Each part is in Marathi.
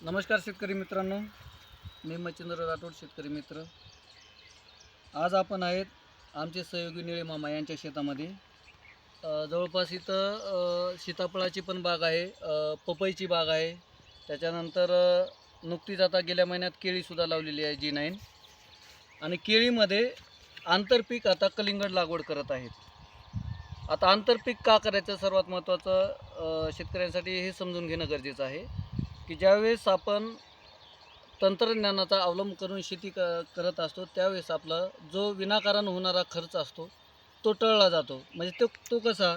नमस्कार शेतकरी मित्रांनो. मी मच्छिंद्र राठोड शेतकरी मित्र. आज आपण आहेत आमचे सहयोगी निळे मामा यांच्या शेतामध्ये. जवळपास इथं सीताफळाची पण बाग आहे पपईची बाग आहे. त्याच्यानंतर नुकतीच आता गेल्या महिन्यात केळीसुद्धा लावलेली आहे जी नाईन. आणि केळीमध्ये आंतरपीक आता कलिंगड लागवड करत आहेत. आता आंतरपीक का करायचं? सर्वात महत्त्वाचं शेतकऱ्यांसाठी हे समजून घेणं गरजेचं आहे. की ज्यावेळेस आपण तंत्रज्ञानाचा अवलंब करून शेती क करत असतो त्यावेळेस आपला जो विनाकारण होणारा खर्च असतो तो टळला जातो. म्हणजे तो तो कसा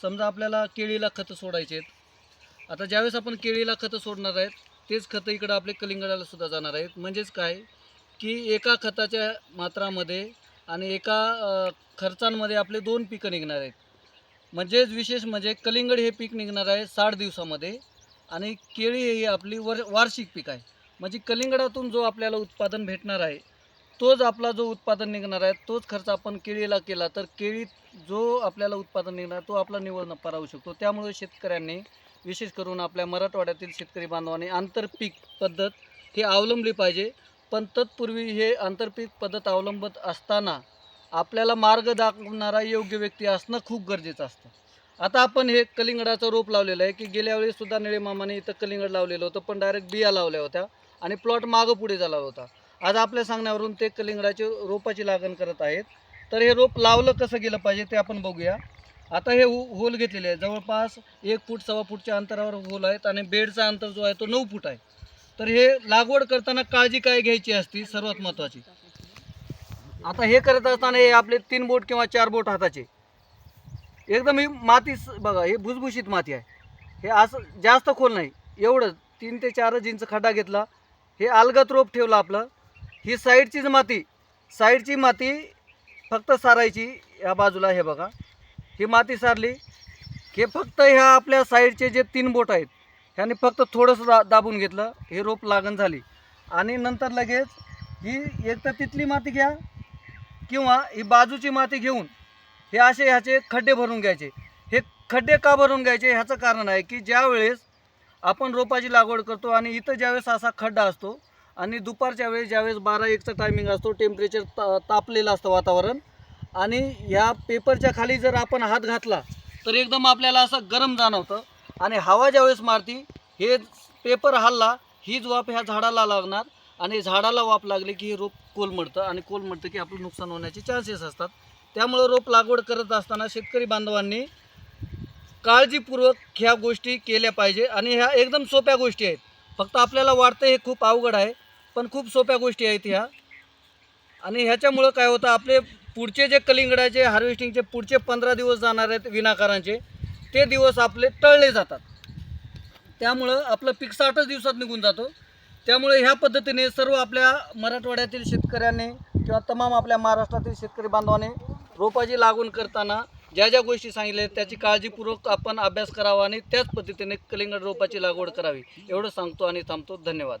समजा आपल्याला केळीला खतं सोडायचे आहेत. आता ज्यावेळेस आपण केळीला खतं सोडणार आहेत तेच खतं इकडं आपले कलिंगडाला सुद्धा जाणार आहेत. म्हणजेच काय की एका खताच्या मात्रामध्ये आणि एका खर्चांमध्ये आपले दोन पिकं निघणार आहेत. म्हणजेच विशेष म्हणजे कलिंगड हे पीक निघणार आहे साठ दिवसामध्ये. आणि केळी ही आपली वर वार्षिक पीक आहे. म्हणजे कलिंगडातून जो आपल्याला उत्पादन भेटणार आहे तोच आपला जो उत्पादन निघणार आहे तोच खर्च आपण केळीला केला तर केळीत जो आपल्याला उत्पादन निघणार तो आपला निवड नफा राहू शकतो. त्यामुळे शेतकऱ्यांनी विशेष करून आपल्या मराठवाड्यातील शेतकरी बांधवांनी आंतरपीक पद्धत ही अवलंबली पाहिजे. पण तत्पूर्वी हे आंतरपीक पद्धत अवलंबत असताना आपल्याला मार्ग दाखवणारा योग्य व्यक्ती असणं खूप गरजेचं असतं. आता आपण हे कलिंगडाचं रोप लावलेलं आहे की गेल्या वेळेस सुद्धा निळे मामाने इथं कलिंगड लावलेलं होतं पण डायरेक्ट बिया लावल्या होत्या आणि प्लॉट मागं पुढे झाला होता. आज आपल्या सांगण्यावरून ते कलिंगडाचे रोपाची लागण करत आहेत. तर हे रोप लावलं कसं गेलं पाहिजे ते आपण बघूया. आता हे हो- होल घेतलेले आहे. जवळपास एक फूट सव्वा फूटच्या अंतरावर होल आहेत आणि बेडचा अंतर जो आहे तो नऊ फूट आहे. तर हे लागवड करताना काळजी काय घ्यायची असती? सर्वात महत्त्वाची आता हे करत असताना हे आपले तीन बोट किंवा चार बोट हाताचे. एकदम ही माती बघा हे भुसभुशीत माती आहे. हे असं जास्त खोल नाही. एवढं तीन ते चारच इंच खड्डा घेतला. हे अलगत रोप ठेवलं आपलं. ही साईडचीच माती साईडची माती फक्त सारायची या बाजूला हे बघा. ही माती सारली. हे फक्त ह्या आपल्या साईडचे जे तीन बोट आहेत ह्याने फक्त थोडंसं दा दाबून घेतलं. हे रोप लागण झाली. आणि नंतर लगेच ही एक तर तिथली माती घ्या किंवा ही बाजूची माती घेऊन हे असे ह्याचे खड्डे भरून घ्यायचे. हे खड्डे का भरून घ्यायचे? ह्याचं कारण आहे की ज्या वेळेस आपण रोपाची लागवड करतो आणि इथं ज्यावेळेस असा खड्डा असतो आणि दुपारच्या वेळेस ज्यावेळेस बारा एकचा टायमिंग असतो टेम्परेचर ता तापलेलं असतं वातावरण आणि ह्या पेपरच्या खाली जर आपण हात घातला तर एकदम आपल्याला असं गरम जाणवतं आणि हवा ज्यावेळेस मारती हे पेपर हल्ला हीच वाफ ह्या झाडाला लागणार आणि झाडाला वाफ लागली की हे रोप कोलमडतं आणि कोलमडतं की आपलं नुकसान होण्याचे चान्सेस असतात. त्यामुळं रोप लागवड करत असताना शेतकरी बांधवांनी काळजीपूर्वक ह्या गोष्टी केल्या पाहिजे आणि ह्या एकदम सोप्या गोष्टी आहेत. फक्त आपल्याला वाटतं हे खूप अवघड आहे पण खूप सोप्या गोष्टी आहेत ह्या. आणि ह्याच्यामुळं काय होतं आपले पुढचे जे कलिंगडाचे हार्वेस्टिंगचे पुढचे पंधरा दिवस जाणार आहेत विनाकारांचे ते दिवस आपले टळले जातात. त्यामुळं आपलं पीक साठच दिवसात निघून जातो. त्यामुळे ह्या पद्धतीने सर्व आपल्या मराठवाड्यातील शेतकऱ्यांनी किंवा तमाम आपल्या महाराष्ट्रातील शेतकरी बांधवाने रोपाची लागवड करताना ज्या ज्या गोष्टी सांगितल्या त्याची काळजीपूर्वक आपण अभ्यास करावा आणि त्याच पद्धतीने कलिंगड रोपाची लागवड करावी. एवढं सांगतो आणि थांबतो. धन्यवाद.